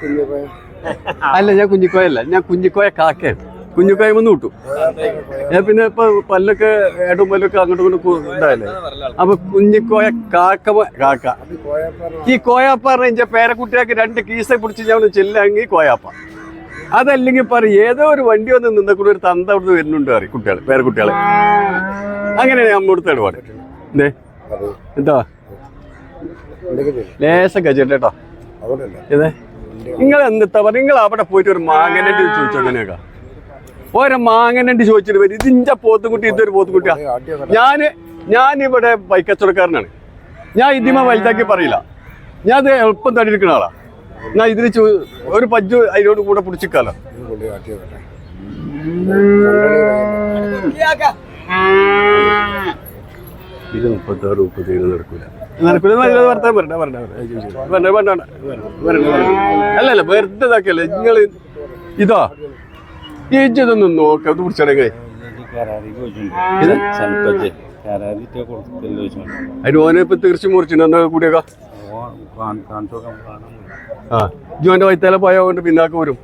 കുഞ്ഞിക്കോയ അല്ല ഞാൻ കുഞ്ഞിക്കോയല്ല. ഞാൻ കുഞ്ഞിക്കോയ കാക്കേ കുഞ്ഞിക്കോയ വന്ന് വിട്ടു ഞാൻ പിന്നെ ഇപ്പൊ പല്ലൊക്കെ ഏടും പല്ലൊക്കെ അങ്ങോട്ടും ഇങ്ങോട്ടും ഇതായല്ലേ? അപ്പൊ കുഞ്ഞിക്കോയ കാക്ക കാക്ക. ഈ കോയാപ്പ പറഞ്ഞ എന്റെ പേരക്കുട്ടിയാക്ക് രണ്ട് കീസ പിടിച്ച് ഞാൻ ചെല്ലാങ്കി കോയാപ്പ. അതല്ലെങ്കിൽ പറയും ഏതോ ഒരു വണ്ടി വന്ന് നിന്ന കൂടെ ഒരു തന്ത അവിടുന്ന് വരുന്നുണ്ട് പറയും കുട്ടികൾ പേരക്കുട്ടികളെ. അങ്ങനെയാണ് നമ്മൾ കൊടുത്ത ഇടപാട്. എന്തേ എന്താ ലേശം അതുകൊണ്ടല്ല ഇതേ. നിങ്ങൾ എന്താ പറയുക നിങ്ങൾ അവിടെ പോയിട്ട് ഒരു മാങ്ങനണ്ടി ചോദിച്ചു അങ്ങനെയൊക്കെ? ഓരോ മാങ്ങനണ്ടി ചോദിച്ചിട്ട് വരും. ഇതിന്റെ പോത്തുകുട്ടി ഇതൊരു പോത്തുകുട്ടിയാ. ഞാൻ ഞാനിവിടെ ബൈക്ക് കച്ചവടക്കാരനാണ് ഞാൻ ഇതിമ വലുതാക്കി പറയില്ല. ഞാൻ അത് എളുപ്പം തടിയെടുക്കുന്ന ആളാ. ഞാൻ ഇതിന് ഒരു പജ്ജു അതിനോട് കൂടെ പിടിച്ചിക്കാലോ. ഇത് മുപ്പത്താറ് മുപ്പത്തേഴ് നടക്കൂല. നടക്കൂല നല്ല വർത്താൻ പറയണ്ട പറയണ്ട പറയണ്ട വേണ്ട വേണ്ട അല്ല അല്ല വെറുതെ ഇതാക്കിയല്ലേ? നിങ്ങൾ ഇതാ. ഇതൊന്നും നോക്കാം ഇത്? പിടിച്ചടങ്ങേ അതിന് ഓനെ ഇപ്പൊ തീർച്ചയായും മുറിച്ചിട്ടുണ്ട് കൂടിയൊക്കെ? ആ ജോന്റെ വൈത്താല പോയ കൊണ്ട് പിന്നാക്ക വരും.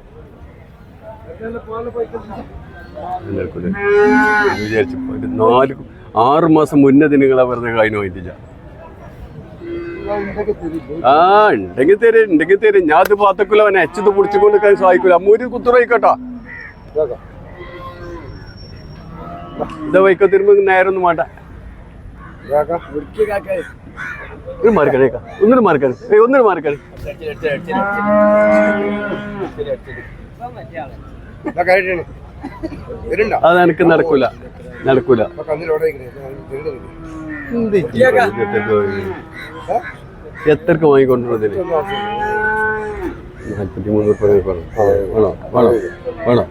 വിചാരിച്ചു നാല് ആറ് മാസം മുന്നേ നിങ്ങളെ വെറുതെ കഴിഞ്ഞു പോയിട്ടില്ല. ആ ഉണ്ടെങ്കിൽ തരും ഉണ്ടെങ്കിൽ തരും. ഞാൻ അത് പാത്തക്കൂല അവനെ അച്ചത് പിടിച്ചുകൊണ്ട് നിൽക്കാൻ സഹായിക്കൂല. അമ്മൂര് കുത്തുറയിക്കോട്ടോ ഇതാ വൈക്കോ തരുമ്പോ നേരെ ഒന്നും വേണ്ട. ഒരു മാറിക്കണേക്ക ഒന്നിനും മാറിക്കാണ് ഏയ് കഴിഞ്ഞാണ് വരുന്നുണ്ടോ അത് എനിക്ക് നടക്കൂല. നടക്കൂല. കന്നിലോടെ എത്രക്ക് വാങ്ങിക്കൊണ്ടിരുന്നതിന്? നാൽപ്പത്തി മൂന്ന് റുപ്യ വേണോ? വേണോ? വേണോ?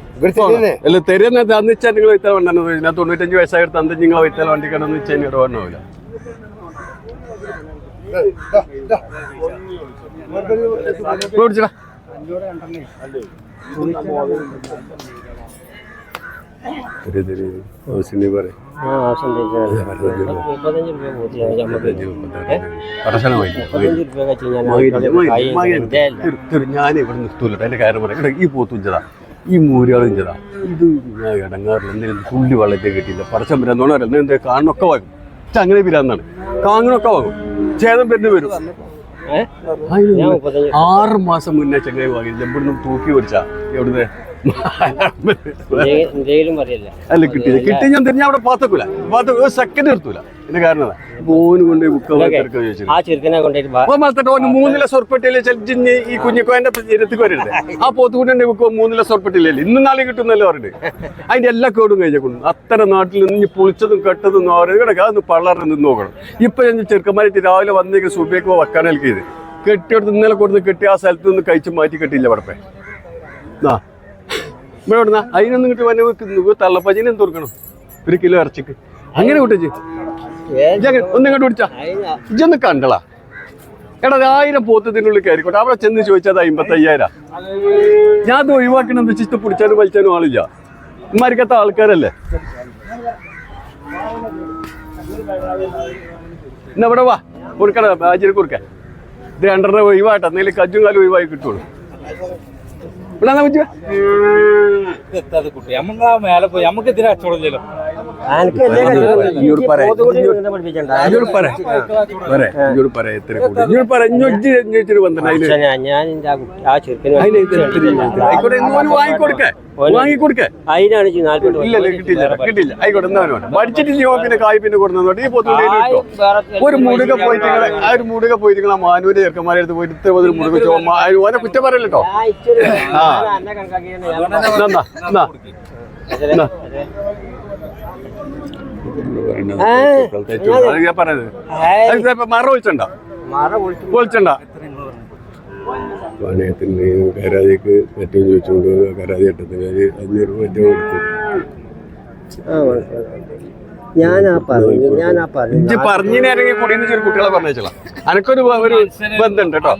അല്ല തരുന്ന തന്നിച്ചാൽ നിങ്ങൾ വൈത്താൽ വേണ്ടെന്ന് ഞാൻ തൊണ്ണൂറ്റഞ്ച് വയസ്സായിട്ട് തന്നെ നിങ്ങൾ വൈത്താൽ വണ്ടി കണ്ടെന്ന് വെച്ചാൽ ഇടവണ്ണാവില്ല പിടിച്ചടാ തരി തരി ഹൗസിന്റെ പറയും. ഞാൻ ഇവിടെ നിർത്തൂല. അതിന്റെ കാര്യം പറയാം. ഈ പോത്തുഞ്ചതാ ഈ മൂരാളിഞ്ചതാ ഇത് ഞാൻ ഇടങ്ങാറില്ല. എന്തെങ്കിലും തുള്ളി വെള്ളത്തെ കിട്ടിയില്ല. പടച്ചം വരാന്നോണം അറിയാം എന്താ കാണണൊക്കെ വാങ്ങും. അങ്ങനെ പിരാന്നാണ്. കാങ്ങണൊക്കെ വാങ്ങും. ഛേദം പെരുന്ന് വരും. ആറ് മാസം മുന്നേ ചെങ്ങായി വാങ്ങി. ഇവിടുന്ന് തൂക്കി പിടിച്ചാ. എവിടുന്ന്? അല്ല കിട്ടി. കിട്ടി ഞാൻ തിരിഞ്ഞ അവിടെ പാത്തക്കൂല പാത്ത ഒരു സെക്കൻഡ് നിർത്തൂല എന്റെ കാരണം. ഫോന് കൊണ്ട് ബുക്ക് ചോദിച്ചു ആ ചെറുക്കനെ കൊണ്ടുപോയിട്ട് ബാ- അപ്പൊ മലത്തട്ട് ഓന് മൂന്ന് ലക്ഷം ഉറപ്പിട്ടില്ലേ ചെലിഞ്ഞ് ഈ കുഞ്ഞിക്കോന്റെ ഇരത്തിക്ക് വരരുത്. ആ പോത്തുകൂടെ ബുക്ക് മൂന്ന് ലക്ഷം ഉറപ്പിട്ടില്ലേ ഇന്നും നാളെ കിട്ടുന്നല്ലോ പറഞ്ഞിട്ട്. അതിന്റെ എല്ലാ കേടും കഴിഞ്ഞു അത്ര നാട്ടിൽ നിന്ന് പൊളിച്ചതും കെട്ടതും കിടക്കുക അതൊന്ന് പള്ളറിന് നിന്ന് നോക്കണം. ഇപ്പൊ ഞാൻ ചെറുക്കന്മാരായിട്ട് രാവിലെ വന്നേക്ക് സുബേക്കോ വെക്കാനൽക്ക് ചെയ്ത്. കെട്ടിയെടുത്ത് ഇന്നലെ കൊടുത്ത് കെട്ടി ആ സ്ഥലത്ത് നിന്ന് കഴിച്ച് മാറ്റി കെട്ടിയില്ല പടപ്പേ ആ ഇവിടെ എവിടുന്നാ അതിനൊന്നും കിട്ടി വന്നെ വെക്കുന്നു തള്ളപ്പജിനെ എന്ത് കൊടുക്കണം ഒരു കിലോ ഇറച്ചിക്ക്. അങ്ങനെ ഒന്ന് ഇങ്ങോട്ട് പിടിച്ചാ. ഇജൊന്ന് കണ്ടളാ. എടാ ആയിരം പോത്തത്തിനുള്ളിൽ കയറിക്കോട്ടെ. അവിടെ ചെന്ന് ചോദിച്ചത് അമ്പത്തി അയ്യായിരം ഞാൻ അത് ഒഴിവാക്കണം എന്ന് വെച്ചിട്ട് പിടിച്ചാലും വലിച്ചാലും ആളില്ല. മരിക്കത്ത ആൾക്കാരല്ലേ? എന്നാ ഇവിടെ വാ. കൊടുക്കണ ബാജിൽ കൊടുക്കാൻ ഇത് രണ്ടെണ്ണം ഒഴിവാട്ടെ എന്തെങ്കിലും കജ്ജും കാലും ഒഴിവായി കിട്ടുള്ളൂ. ഇവിടെ കുട്ടി? നമ്മളാ മേലെ പോയി. നമുക്ക് ഇതിന് കച്ചവടം ചെയ്യലോ? ഇഞ്ഞോട് പറ. നിന്നെ പറ പറ ഇഞ്ഞോട് പറ എത്ര കൂടി. ഇഞ്ഞോട് പറ ഇഞ്ഞൊജ്ജ് ഇഞ്ഞൊരു വന്നിട്ട് ഞാൻ- ഞാൻ ഇന്റെ ആ കുട്ടി- ആ ചെറുക്കന് അതിന് ഇത്. എത്ര രൂപ? ആയിക്കോട്ടെ വാങ്ങിക്കൊടുക്ക വാങ്ങിക്കൊടുക്ക. അതിനാണ് ഇല്ല കിട്ടില്ല കിട്ടിയില്ല ആയിക്കോട്ടെ എന്നാ വേണം പഠിച്ചിട്ടില്ല പിന്നെ കായ് പിന്നെ കൊടുന്നോട്ട് ഈ പൊത്തുണ്ടി കിട്ടോ ഒരു മുടുക പോയിട്ട് ആ ഒരു മുടുക പോയിട്ട് നിങ്ങൾ ആ മാനൂര് ചെറുക്കന്മാരെ അടുത്ത് പോയിട്ട് ഇത്ര മുതൽ മുടുക ഓനെ കുറ്റം പറയല്ലോ ആ. എന്നാ എന്നാ. ഞാൻ പറഞ്ഞത്. അത് ഇപ്പൊ മറ ഒഴിച്ചണ്ട ഒഴിച്ചണ്ട പണയത്തിന് കരാതിക്ക് പറ്റും ചോദിച്ചുകൊണ്ട് കരാതി ഇട്ടത്തിന് അഞ്ഞൂറ് രൂപ മറ്റും കൊടുക്കും. ഞാനാ പറഞ്ഞു ഞാനാ പറഞ്ഞു ഇജ്ജ് പറഞ്ഞിനെങ്കിൽ കുടിയെന്ന് ചെറിയ കുട്ടികളെ പറഞ്ഞേച്ചോളാം അനക്കൊരു ബന്ധം ഒരു ബന്ധമുണ്ട് കേട്ടോ.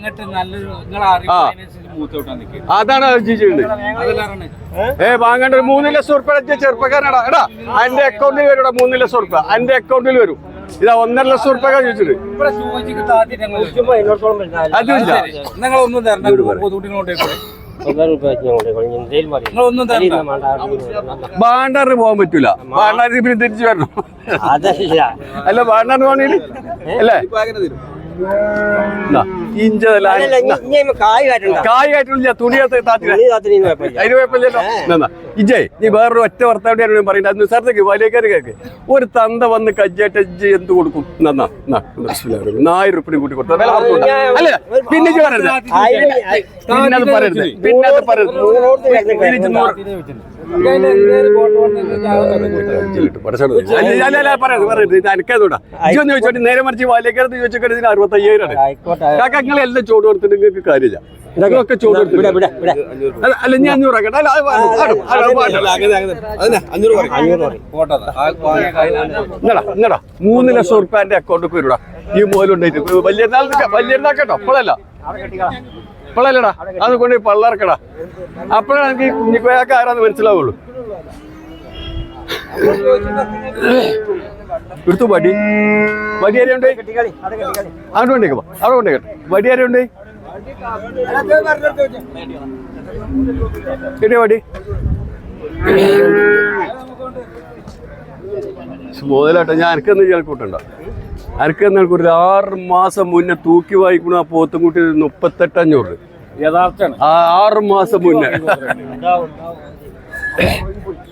അതാണ് അർജി അതെല്ലാം ഏ? വാങ്ങേണ്ട ഒരു മൂന്ന് ലക്ഷം ഉറുപ്പ ചെറുപ്പക്കാരനാടാ. എടാ എന്റെ അക്കൗണ്ടിൽ വരും മൂന്ന് ലക്ഷം ഉറുപ്പ എന്റെ അക്കൗണ്ടിൽ വരും. ഇതാ ഒന്നര ലക്ഷം ഉറുപ്പൊക്കെ ചോദിച്ചിട്ട് തരണം വേണ്ട. ബാണ്ടാറിന് പോകാൻ പറ്റൂല. ബാണ്ടാറിന് പിന്നെ തിരിച്ചു വരണം. അതല്ല. അല്ല ബാണ്ടാറിന് പോകണേ അല്ലേ? എന്നാ, ഇഞ്ചതല്ല അതല്ല ഇനി- ഇനി അതിന്മേൽ കായ് കാറ്റണ്ട. കായ് ആയിട്ടില്ല തുണിയത്ത് താത്തില്ല തുണി കാത്തിന് ഇനി കുഴപ്പമില്ല. അതിന് കുഴപ്പമില്ലല്ലോ എന്നാ ഇജേ നീ വേറൊരു ഒറ്റ വർത്താവിടെയാണ് പറയുന്നത് അത് നിസാരത്തേക്ക് വലിയക്കാര് കേക്ക്. ഒരു തന്ത വന്ന് കജ്ജായിട്ട് ഇജ്ജ് എന്ത് കൊടുക്കും? നന്നാ നായിരം റുപ്പിന് കൂട്ടി കൊടുത്ത. വില അല്ല പിന്നെ പറയരുത്. പിന്നെ അത് പറയരുത്. പിന്നെ അത് പറയരുത്. ചോദിച്ചോട്ടെ, നേരെ മറിച്ച് വാലേക്കരത്ത് ചോദിച്ചോട്ടെ ഇതിന് ആയിക്കോട്ടെ കാക്ക നിങ്ങൾ എല്ലാം ചോട് കൊടുത്തിട്ട് നിങ്ങൾക്ക് കാര്യമില്ല. ഇതൊക്കെ ചോട് കൊടുത്തിട്ട്. അല്ല, ഞാൻ അഞ്ഞൂറ് ആക്കട്ടെ. ഇങ്ങടാ ഇങ്ങടാ. മൂന്ന് ലക്ഷം ഉറുപ്പ്യന്റെ അക്കൗണ്ടിൽ വരുടാ. ഈ മോലുണ്ടായിട്ട് വലിയ വലിയ കേട്ടോ ഇപ്പോഴല്ല. ഇപ്പോഴല്ലടാ അത് കൊണ്ട് പള്ളർക്കടാ. അപ്പോഴാണ് എനിക്ക് കുഞ്ഞിക്കോയാക്ക ആരാന്ന് മനസ്സിലാവുള്ളൂ. എടുത്തു വടി. വടിയാരുണ്ട് അവിടെ അങ്ങോട്ട് കൊണ്ടേക്കോ അവിടെ കൊണ്ടേക്കട്ടെ വടിയാരുണ്ട് കിട്ടിയ വടി. മുതലാട്ടെ ഞാൻ അനക്കെന്ന് കേൾക്കൂട്ടണ്ട അനക്കെന്ന് ഒരു ആറ് മാസം മുന്നേ തൂക്കി വായിക്കണ ആ പോത്തുംകുട്ടി മുപ്പത്തെട്ട് അഞ്ഞൂറ്. ആറ് മാസം മുന്നേ.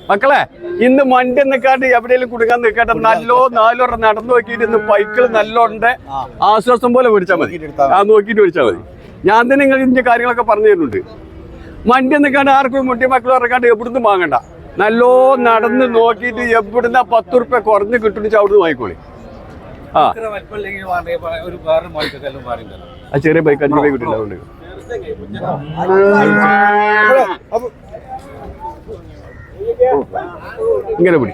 മക്കളെ ഇന്ന് മണ്ടി നിൽക്കാണ്ട് എവിടെയെങ്കിലും കുടുങ്ങാൻ നിൽക്കാട്ടെ നല്ലോ നാലോ നടന്നു നോക്കിയിട്ട് ഇന്ന് പൈക്കൾ നല്ലോണ്ട് ആശ്വാസം പോലെ മേടിച്ചാൽ മതി. ആ നോക്കിയിട്ട് മേടിച്ചാൽ മതി. ഞാൻ തന്നെ നിങ്ങൾ ഇതിന്റെ കാര്യങ്ങളൊക്കെ പറഞ്ഞു തരുന്നുണ്ട്. മണ്ടി നിൽക്കാണ്ട് ആർക്കും മുട്ടി മക്കളും ഇറക്കാണ്ട് എവിടുന്ന് വാങ്ങണ്ട. നല്ലോ നടന്ന് നോക്കിയിട്ട് എവിടുന്ന പത്ത് റുപ്യ കുറഞ്ഞ് കിട്ടുന്നു അവിടുന്ന് വാങ്ങിക്കോളി. ആ. ചെറിയ ബൈക്ക് അഞ്ച് ബൈക്ക് കിട്ടില്ല ഇങ്ങനെ പിടി.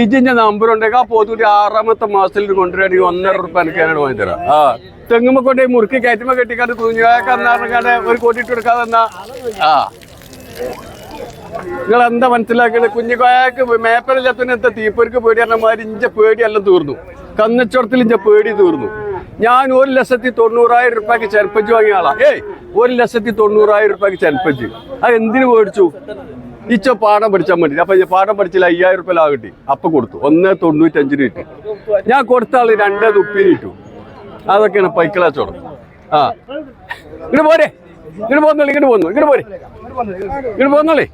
ഇജിന്റെ നമ്പർ ഉണ്ടെങ്കിൽ ആ പോത്തൂട്ടി ആറാമത്തെ മാസത്തിൽ കൊണ്ടുവരാണെങ്കിൽ ഒന്നര റുപ്യ എനിക്ക് ഞാനോട് വാങ്ങി തരാം ആ. തെങ്ങുമ്പോ കൊണ്ടേ മുറുക്കി കയറ്റുമ്പോ കെട്ടിക്കാണ്ട് കുഞ്ഞാക്കാണ്ട് ഒരു കോട്ടിട്ട് കൊടുക്കാതെ എന്നാ ആ. നിങ്ങൾ എന്താ മനസ്സിലാക്കുന്നത് കുഞ്ഞു മേപ്പലില്ലാത്തതിന് എന്താ തീപ്പൊരിക്ക് പേടി പറഞ്ഞ മാതിരി ഇഞ്ച പേടിയെല്ലാം തീർന്നു. കന്നച്ചോടത്തിൽ ഇഞ്ച പേടി തീർന്നു. ഞാൻ ഒരു ലക്ഷത്തി തൊണ്ണൂറായിരം റുപ്യക്ക് ചെൽപ്പജ് വാങ്ങിയ ആളാ. ഏയ് ഒരു ലക്ഷത്തി തൊണ്ണൂറായിരം റുപ്യക്ക് ചെൽപ്പജ് അത് എന്തിനു മേടിച്ചു? ഇച്ച പാഠം പഠിച്ചാൽ മതി അപ്പൊ പാഠം പഠിച്ചില്ല അയ്യായിരം റുപ്യ ലാ കിട്ടി. അപ്പൊ കൊടുത്തു. ഒന്ന് തൊണ്ണൂറ്റഞ്ചിന് കിട്ടി. ഞാൻ കൊടുത്ത ആൾ രണ്ടേ തുപ്പിന് കിട്ടു. അതൊക്കെയാണ് പൈക്കളാച്ചോടം. ആ. ഇങ്ങോട്ട് പോരെ. ഇങ്ങോട്ട് പോന്നോളി ഇങ്ങോട്ട് പോന്നു ഇങ്ങോട്ട് പോരെ. ഇങ്ങോട്ട് പോന്നോളി.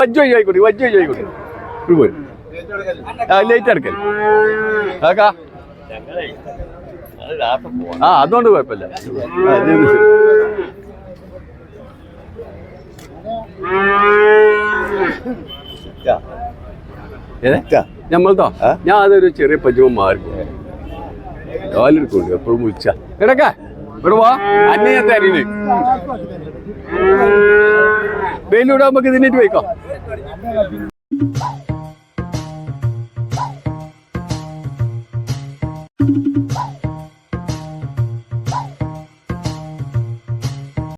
വജ്ജു ആയിക്കോട്ടെ വജ്ജു ആയിക്കോട്ടെ. ഇങ്ങോട്ട് പോര്. ആ ലേറ്റ് എടുക്കൽ ആക്കാ ആ അതുകൊണ്ട് കുഴപ്പമില്ല. ഞമ്മൾത്തോ ഞാൻ അതൊരു ചെറിയ പഞ്ചമം മാറി കാലെടുക്കുള്ളൂ എപ്പോഴും ഉച്ച കിടക്ക ഇവിടെ വാ. അന്നേ തരീന് വെയിലൂടെ നമുക്ക്